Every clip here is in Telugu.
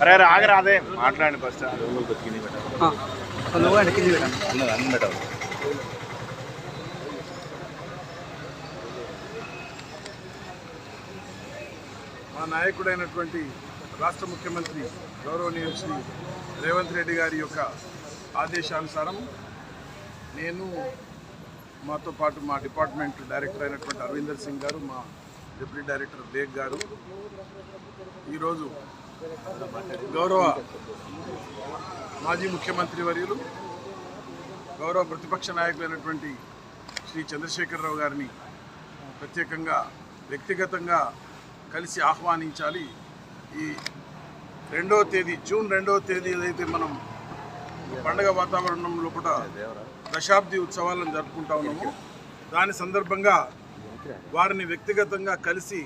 అరే అరే ఆగరా అదే. మాట్లాడండి ఫస్ట్ మా నాయకుడైనటువంటి రాష్ట్ర ముఖ్యమంత్రి గౌరవనీయులు శ్రీ రేవంత్ రెడ్డి గారి యొక్క ఆదేశానుసారం నేను మాతో పాటు మా డిపార్ట్మెంట్ డైరెక్టర్ అయినటువంటి అరవిందర్ సింగ్ గారు మా డిప్యూటీ డైరెక్టర్ బేగ్ గారు ఈరోజు గౌరవ మాజీ ముఖ్యమంత్రి వర్యులు గౌరవ ప్రతిపక్ష నాయకులైనటువంటి శ్రీ చంద్రశేఖరరావు గారిని ప్రత్యేకంగా వ్యక్తిగతంగా కలిసి ఆహ్వానించాలి. ఈ రెండవ తేదీ జూన్ రెండవ తేదీ ఏదైతే మనం పండగ వాతావరణం కూడా దశాబ్ది ఉత్సవాలను జరుపుకుంటా ఉన్నాము దాని సందర్భంగా వారిని వ్యక్తిగతంగా కలిసి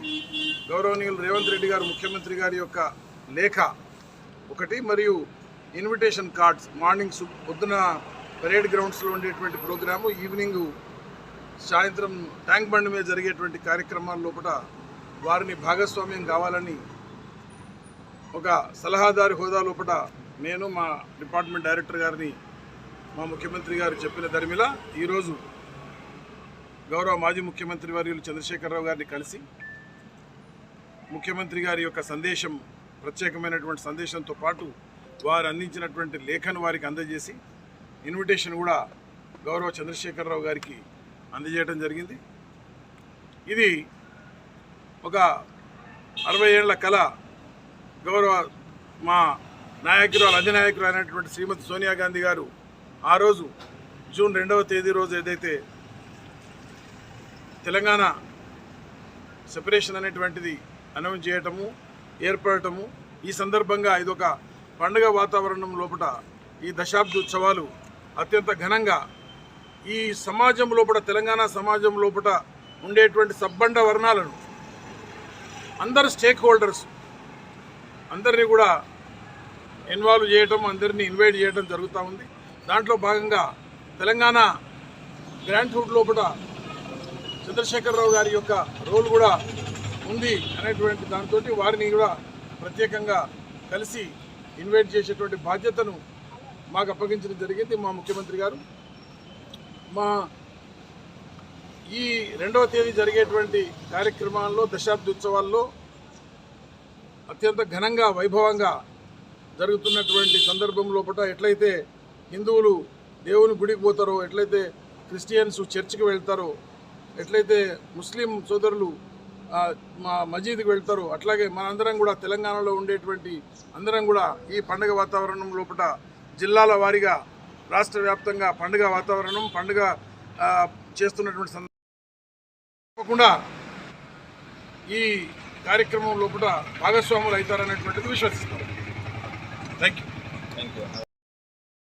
గౌరవనీయులు రేవంత్ రెడ్డి గారు ముఖ్యమంత్రి గారి యొక్క లేఖ ఒకటి మరియు ఇన్విటేషన్ కార్డ్స్ మార్నింగ్ సు- పొద్దున పరేడ్ గ్రౌండ్స్లో ఉండేటువంటి ప్రోగ్రాము ఈవినింగ్ సాయంత్రం ట్యాంక్ బండ్ మీద జరిగేటువంటి కార్యక్రమాల లోపల వారిని భాగస్వామ్యం కావాలని ఒక సలహాదారు హోదా లోపల నేను మా డిపార్ట్మెంట్ డైరెక్టర్ గారిని మా ముఖ్యమంత్రి గారు చెప్పిన దరిమిలా ఈరోజు గౌరవ మాజీ ముఖ్యమంత్రి వర్యులు చంద్రశేఖరరావు గారిని కలిసి ముఖ్యమంత్రి గారి యొక్క సందేశం ప్రత్యేకమైనటువంటి సందేశంతో పాటు వారు అందించినటువంటి లేఖను వారికి అందజేసి ఇన్విటేషన్ కూడా గౌరవ చంద్రశేఖరరావు గారికి అందజేయడం జరిగింది. ఇది ఒక అరవై ఏళ్ళ కళ గౌరవ మా నాయకురాలు అధినాయకులు అయినటువంటి శ్రీమతి సోనియా గాంధీ గారు ఆ రోజు జూన్ రెండవ తేదీ రోజు ఏదైతే తెలంగాణ సెపరేషన్ అనేటువంటిది అనౌన్స్ చేయటము ఏర్పడటము. ఈ సందర్భంగా ఇదొక పండుగ వాతావరణం లోపల ఈ దశాబ్ది ఉత్సవాలు అత్యంత ఘనంగా ఈ సమాజం లోపల తెలంగాణ సమాజం లోపల ఉండేటువంటి సబ్బండ వర్ణాలను అందరు స్టేక్ హోల్డర్స్ అందరినీ కూడా ఇన్వాల్వ్ చేయటం అందరినీ ఇన్వైట్ చేయడం జరుగుతూ ఉంది. దాంట్లో భాగంగా తెలంగాణ గ్రాండ్ హుడ్ లోపల చంద్రశేఖరరావు గారి యొక్క రోల్ కూడా ఉంది అనేటువంటి దాంతో వారిని కూడా ప్రత్యేకంగా కలిసి ఇన్వైట్ చేసేటువంటి బాధ్యతను మాకు అప్పగించడం జరిగింది. మా ముఖ్యమంత్రి గారు మా ఈ రెండవ తేదీ జరిగేటువంటి కార్యక్రమాల్లో దశాబ్ది ఉత్సవాల్లో అత్యంత ఘనంగా వైభవంగా జరుగుతున్నటువంటి సందర్భం లోపల ఎట్లయితే హిందువులు దేవుని గుడికి పోతారో ఎట్లయితే క్రిస్టియన్స్ చర్చికి వెళ్తారో ఎట్లయితే ముస్లిం సోదరులు మా మజీద్కి వెళ్తారు. అట్లాగే మనందరం కూడా తెలంగాణలో ఉండేటువంటి అందరం కూడా ఈ పండుగ వాతావరణం లోపల జిల్లాల వారీగా రాష్ట్ర వ్యాప్తంగా పండుగ వాతావరణం పండుగ చేస్తున్నటువంటి తప్పకుండా ఈ కార్యక్రమం లోపల భాగస్వాములు అవుతారనేటువంటిది విశ్వసిస్తాం. Thank you